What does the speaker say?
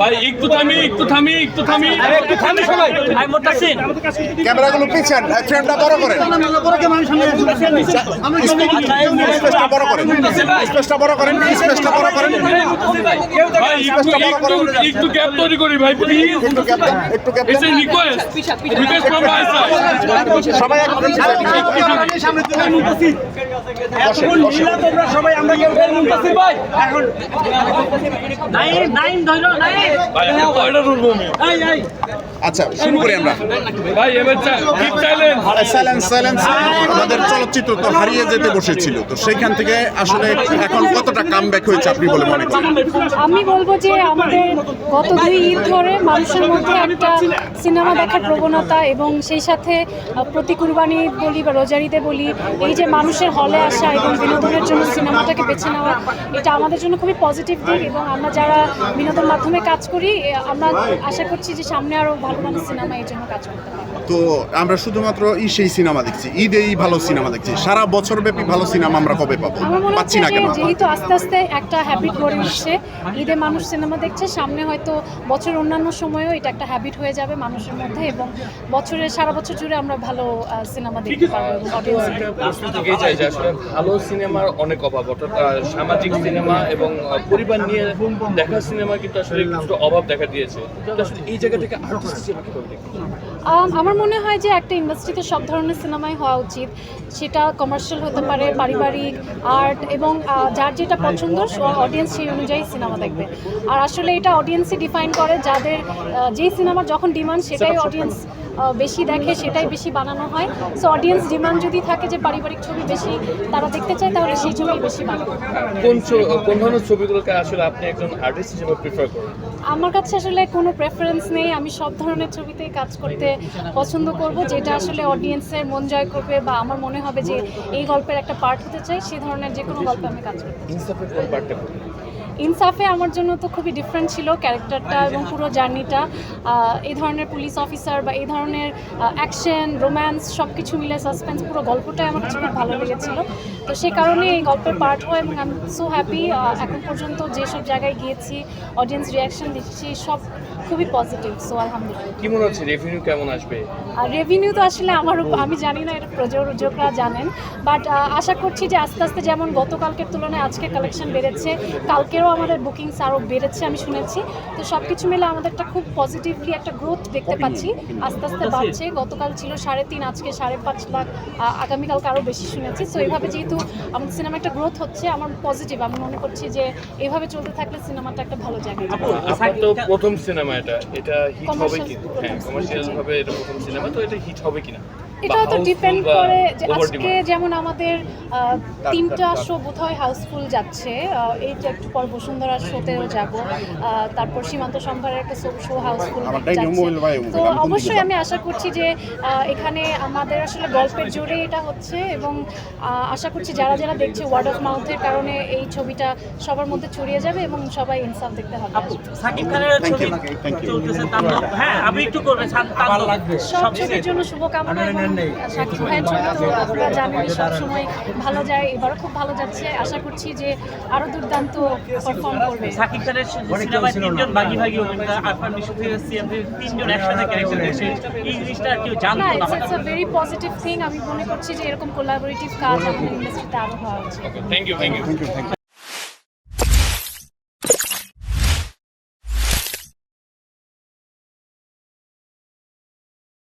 ভাই। একটু থামি একটু থামি একটু থামি। একটু থামি সবাই। আই মোতাসিন। ক্যামেরাগুলো পিছান ফ্রেমটা বড় করেন স্পেসটা বড় করেন স্পেসটা বড় করেন। স্পেসটা বড় করেন ভাই একটু একটু একটু গ্যাপ তৈরি করি ভাই প্লিজ একটু গ্যাপ একটু gap it's request request from my side সবাই একটু সামনে তুলে মুতাসিন এখন নীলা তোমরা সবাই আমরা কেউ মুতাসিন ভাই। এখন আমি কয়টা রুল আমি? আচ্ছা শুরু করি আমরা। ভাই এবার কিপ সাইলেন্ট সাইলেন্স সাইলেন্স আমাদের চলচ্চিত্র তো হারিয়ে যেতে বসেছিল। তো সেইখান থেকে আসলে এখন কতটা কাম হয়েছে আপনি বলে মনে করেন? আমি বলব যে আমাদের গত দুই ঈদ ধরে মানুষের মধ্যে একটা সিনেমা দেখার প্রবণতা এবং সেই সাথে প্রতি কুরবানি বলি বা রোজারিতে বলি এই যে মানুষের হলে আসা এবং বিনোদনের জন্য সিনেমাটাকে বেছে নেওয়া এটা আমাদের জন্য খুবই পজিটিভ দিক এবং আমরা যারা বিনোদন মাধ্যমে কাজ করি, আমরা আশা করছি যে সামনে আরও ভালো ভালো সিনেমা এই জন্য কাজ করতে পারব। তো আমরা শুধুমাত্র এই সেই সিনেমা দেখছি ঈদেই ভালো সিনেমা দেখছি। সারা বছর ব্যাপী ভালো সিনেমা আমরা কবে পাবো? পাচ্ছি না কেন? যেহেতু আস্তে আস্তে একটা হ্যাবিট গড়ে উঠছে ঈদে মানুষ সিনেমা দেখছে সামনে হয়তো বছরের অন্যান্য সময়েও এটা একটা হ্যাবিট হয়ে যাবে মানুষের মধ্যে এবং বছরের সারা বছর জুড়ে আমরা ভালো সিনেমা দেখতে পারব ভালো সিনেমার অনেক অভাব অর্থাৎ সামাজিক সিনেমা এবং পরিবার নিয়ে দেখা সিনেমা কিন্তু আসলে অভাব দেখা দিয়েছে। এই জায়গা থেকে আর্টিস্ট আমার মনে হয় যে একটা ইন্ডাস্ট্রিতে সব ধরনের সিনেমাই হওয়া উচিত। সেটা কমার্শিয়াল হতে পারে পারিবারিক আর্ট এবং যার যেটা পছন্দ অডিয়েন্স সেই অনুযায়ী সিনেমা দেখবে। আর আসলে এটা অডিয়েন্সই ডিফাইন করে যাদের যেই সিনেমা যখন ডিমান্ড সেটাই অডিয়েন্স বেশি দেখে সেটাই বেশি বানানো হয়। সো অডিয়েন্স ডিমান্ড যদি থাকে যে পারিবারিক ছবি বেশি তারা দেখতে চায় তাহলে সেই ছবি বেশি বানাবে কোন কোন ধরনের ছবিগুলোকে আসলে আপনি একজন আর্টিস্ট হিসেবে প্রিফার করেন? আমার কাছে আসলে কোনো প্রেফারেন্স নেই। আমি সব ধরনের ছবিতেই কাজ করতে পছন্দ করব যেটা আসলে অডিয়েন্সের মন জয় করবে বা আমার মনে হবে যে এই গল্পের একটা পার্ট হতে চাই সেই ধরনের যে কোনো গল্পে আমি কাজ করতে চাই। ইনসাফে আমার জন্য তো খুবই ডিফারেন্ট ছিল ক্যারেক্টারটা এবং পুরো জার্নিটা এই ধরনের পুলিশ অফিসার বা এই ধরনের অ্যাকশন রোম্যান্স সব কিছু মিলে সাসপেন্স পুরো গল্পটাই আমার কাছে খুব ভালো লেগেছিলো। তো সেই কারণে এই গল্পের পার্ট হয় এবং আমি সো হ্যাপি এখন পর্যন্ত যেসব জায়গায় গিয়েছি অডিয়েন্স রিয়াকশন দেখেছি সব খুবই পজিটিভ সো আলহামদুলিল্লাহ। কি মনে হচ্ছে রেভিনিউ কেমন আসবে? আর রেভিনিউ তো আসলে আমার আমি জানি না এটা প্রযোজকরা জানেন। বাট আশা করছি যে আস্তে আস্তে যেমন গতকালকের তুলনায় আজকে কালেকশন বেড়েছে কালকেরও আমাদের বুকিংস আরও বেড়েছে আমি শুনেছি। তো সব কিছু মিলে আমাদের একটা খুব পজিটিভলি একটা গ্রোথ দেখতে পাচ্ছি। আস্তে আস্তে বাড়ছে গতকাল ছিল সাড়ে তিন আজকে সাড়ে পাঁচ লাখ আগামীকালকে আরও বেশি শুনেছি। সো এইভাবে যেহেতু আমাদের সিনেমা একটা গ্রোথ হচ্ছে আমার পজিটিভ আমি মনে করছি যে এভাবে চলতে থাকলে সিনেমাটা একটা ভালো জায়গায় যাবে। আপনার তো প্রথম সিনেমা এটা এটা হিট হবে কি হ্যাঁ কমার্শিয়াল ভাবে এটা প্রথম সিনেমা তো এটা হিট হবে কিনা? এটা তো ডিপেন্ড করে যে আজকে যেমন আমাদের তিনটা শো বোধহয় হাউসফুল যাচ্ছে। আহ, এই যে একটু পর বসুন্ধরা শোতেও যাব। তারপর সীমান্ত সম্ভারের একটা শো হাউসফুল ভাই, তো অবশ্যই আমি আশা করছি যে এখানে আমাদের আসলে গল্পের জোরে এটা হচ্ছে এবং আশা করছি যারা যারা দেখছে ওয়ার্ড অফ মাউথের কারণে এই ছবিটা সবার মধ্যে ছড়িয়ে যাবে এবং সবাই ইনসাফ দেখতে হবে। সাকিব খানের ছবি হ্যাঁ আপনি একটু করবেন সব ছবির জন্য শুভকামনা ভাইয়ের ছবি তো আপনারা জানেন সব সময় ভালো যায় এবারও খুব ভালো যাচ্ছে। আশা করছি যে আরও দুর্দান্ত পারফর্ম করবে। সাকিব খানের সিনেমায় তিনজন ভাগি ভাগি অভিনেতা আপনার বিশ্ব থেকে এসেছি তিনজন একসাথে ক্যারেক্টার দেখছেন এই জিনিসটা আর কেউ জানতো না it's it's a very positive thing আমি মনে করছি যে এরকম কোলাবোরেটিভ কাজ আমাদের ইন্ডাস্ট্রিতে আরও হওয়া উচিত। Thank you thank you